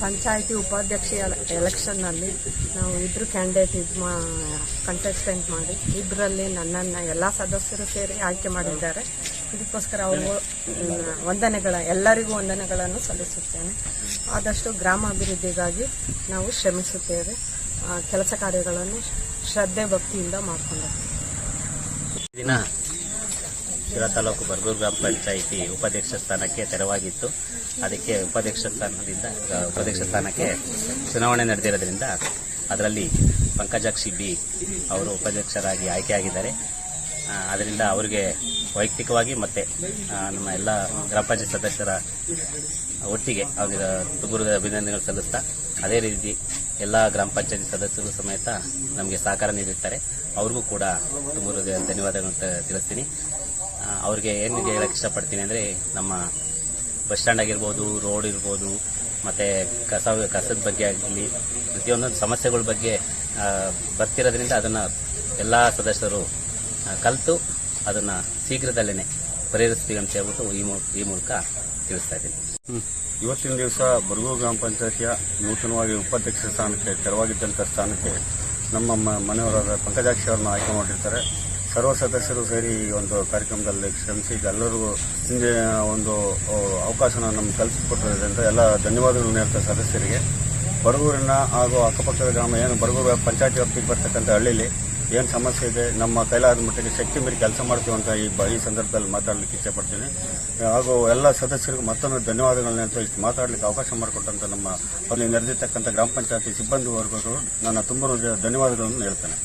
ಪಂಚಾಯತಿ ಉಪಾಧ್ಯಕ್ಷ ಎಲೆಕ್ಷನ್ನಲ್ಲಿ ನಾವು ಇಬ್ಬರು ಕ್ಯಾಂಡಿಡೇಟ್ ಇದು ಮಾ ಕಂಟೆಸ್ಟೆಂಟ್ ಮಾಡಿ ಇಬ್ಬರಲ್ಲಿ ನನ್ನನ್ನು ಎಲ್ಲ ಸದಸ್ಯರು ಸೇರಿ ಆಯ್ಕೆ ಮಾಡಿದ್ದಾರೆ. ಇದಕ್ಕೋಸ್ಕರ ಅವರು ವಂದನೆಗಳ, ಎಲ್ಲರಿಗೂ ವಂದನೆಗಳನ್ನು ಸಲ್ಲಿಸುತ್ತೇನೆ. ಆದಷ್ಟು ಗ್ರಾಮಾಭಿವೃದ್ಧಿಗಾಗಿ ನಾವು ಶ್ರಮಿಸುತ್ತೇವೆ. ಕೆಲಸ ಕಾರ್ಯಗಳನ್ನು ಶ್ರದ್ಧೆ ಭಕ್ತಿಯಿಂದ ಮಾಡಿಕೊಂಡು ದಿನ ಶಿರಾ ತಾಲೂಕು ಬರ್ಗೂರು ಗ್ರಾಮ ಪಂಚಾಯಿತಿ ಉಪಾಧ್ಯಕ್ಷ ಸ್ಥಾನಕ್ಕೆ ತೆರವಾಗಿತ್ತು. ಅದಕ್ಕೆ ಉಪಾಧ್ಯಕ್ಷ ಸ್ಥಾನದಿಂದ, ಉಪಾಧ್ಯಕ್ಷ ಸ್ಥಾನಕ್ಕೆ ಚುನಾವಣೆ ನಡೆದಿರೋದ್ರಿಂದ ಅದರಲ್ಲಿ ಪಂಕಜಾಕ್ಷಿ ಬಿ ಅವರು ಉಪಾಧ್ಯಕ್ಷರಾಗಿ ಆಯ್ಕೆಯಾಗಿದ್ದಾರೆ. ಅದರಿಂದ ಅವರಿಗೆ ವೈಯಕ್ತಿಕವಾಗಿ ಮತ್ತೆ ನಮ್ಮ ಎಲ್ಲ ಗ್ರಾಮ ಪಂಚಾಯತ್ ಸದಸ್ಯರ ಒಟ್ಟಿಗೆ ಅವರಿಗೆ ತುಗುರದ ಅಭಿನಂದನೆಗಳು ಸಲ್ಲಿಸ್ತಾ, ಅದೇ ರೀತಿ ಎಲ್ಲ ಗ್ರಾಮ ಪಂಚಾಯತ್ ಸದಸ್ಯರು ಸಮೇತ ನಮಗೆ ಸಹಕಾರ ನೀಡಿರ್ತಾರೆ. ಅವ್ರಿಗೂ ಕೂಡ ತುಂಬ ಧನ್ಯವಾದಗಳನ್ನು ತಿಳಿಸ್ತೀನಿ. ಅವ್ರಿಗೆ ಏನು ಹೇಳಕ್ಕೆ ಇಷ್ಟಪಡ್ತೀನಿ ಅಂದರೆ ನಮ್ಮ ಬಸ್ ಸ್ಟ್ಯಾಂಡ್ ಆಗಿರ್ಬೋದು, ರೋಡ್ ಇರ್ಬೋದು, ಮತ್ತು ಕಸ, ಕಸದ ಬಗ್ಗೆ ಆಗಲಿ, ಪ್ರತಿಯೊಂದೊಂದು ಸಮಸ್ಯೆಗಳ ಬಗ್ಗೆ ಬರ್ತಿರೋದ್ರಿಂದ ಅದನ್ನು ಎಲ್ಲ ಸದಸ್ಯರು ಕಲಿತು ಅದನ್ನು ಶೀಘ್ರದಲ್ಲೇ ಪರಿಹರಿಸ್ತೀವಿ ಅಂತ ಹೇಳ್ಬಿಟ್ಟು ಈ ಮೂ- ಈ ಮೂಲಕ ತಿಳಿಸ್ತಾ ಇದ್ದೀನಿ. ಇವತ್ತಿನ ದಿವಸ ಬರಗೂರು ಗ್ರಾಮ ಪಂಚಾಯತಿಯ ನೂತನವಾಗಿ ಉಪಾಧ್ಯಕ್ಷ ಸ್ಥಾನಕ್ಕೆ ತೆರವಾಗಿದ್ದಂಥ ಸ್ಥಾನಕ್ಕೆ ನಮ್ಮ ಮನೆಯವರಾದ ಪಂಕಜಾಕ್ಷಿ ಅವರನ್ನು ಆಯ್ಕೆ ಮಾಡಿರ್ತಾರೆ. ಸರ್ವ ಸದಸ್ಯರು ಸೇರಿ ಈ ಒಂದು ಕಾರ್ಯಕ್ರಮದಲ್ಲಿ ಶ್ರಮಿಸಿ ಎಲ್ಲರಿಗೂ ಒಂದು ಅವಕಾಶನ ನಮ್ಗೆ ಕಲ್ಪಿಸಿಕೊಟ್ಟಿರೋದ್ರಿಂದ ಎಲ್ಲ ಧನ್ಯವಾದಗಳು ಹೇಳ್ತಾ ಸದಸ್ಯರಿಗೆ. ಬರಗೂರಿನ ಹಾಗೂ ಅಕ್ಕಪಕ್ಕದ ಗ್ರಾಮ ಏನು, ಬರಗೂರು ಪಂಚಾಯತ್ ವ್ಯಾಪ್ತಿಗೆ ಬರ್ತಕ್ಕಂಥ ಹಳ್ಳಿಲಿ ಏನು ಸಮಸ್ಯೆ ಇದೆ, ನಮ್ಮ ಕೈಲಾದ ಮಟ್ಟಿಗೆ ಶಕ್ತಿ ಮೀರಿ ಕೆಲಸ ಮಾಡ್ತೀವಿ ಅಂತ ಈ ಈ ಸಂದರ್ಭದಲ್ಲಿ ಮಾತಾಡಲಿಕ್ಕೆ ಇಚ್ಛೆಪಡ್ತೀನಿ. ಹಾಗೂ ಎಲ್ಲ ಸದಸ್ಯರಿಗೂ ಮತ್ತೊಂದು ಧನ್ಯವಾದಗಳನ್ನ ಅಂತ ಇಷ್ಟು ಮಾತಾಡಲಿಕ್ಕೆ ಅವಕಾಶ ಮಾಡಿಕೊಟ್ಟಂತ ನಮ್ಮ, ಅಲ್ಲಿ ನೆರೆದಿರ್ತಕ್ಕಂಥ ಗ್ರಾಮ ಪಂಚಾಯತಿ ಸಿಬ್ಬಂದಿ ವರ್ಗಗಳು ನನ್ನ ತುಂಬ ಧನ್ಯವಾದಗಳನ್ನು ಹೇಳ್ತೇನೆ.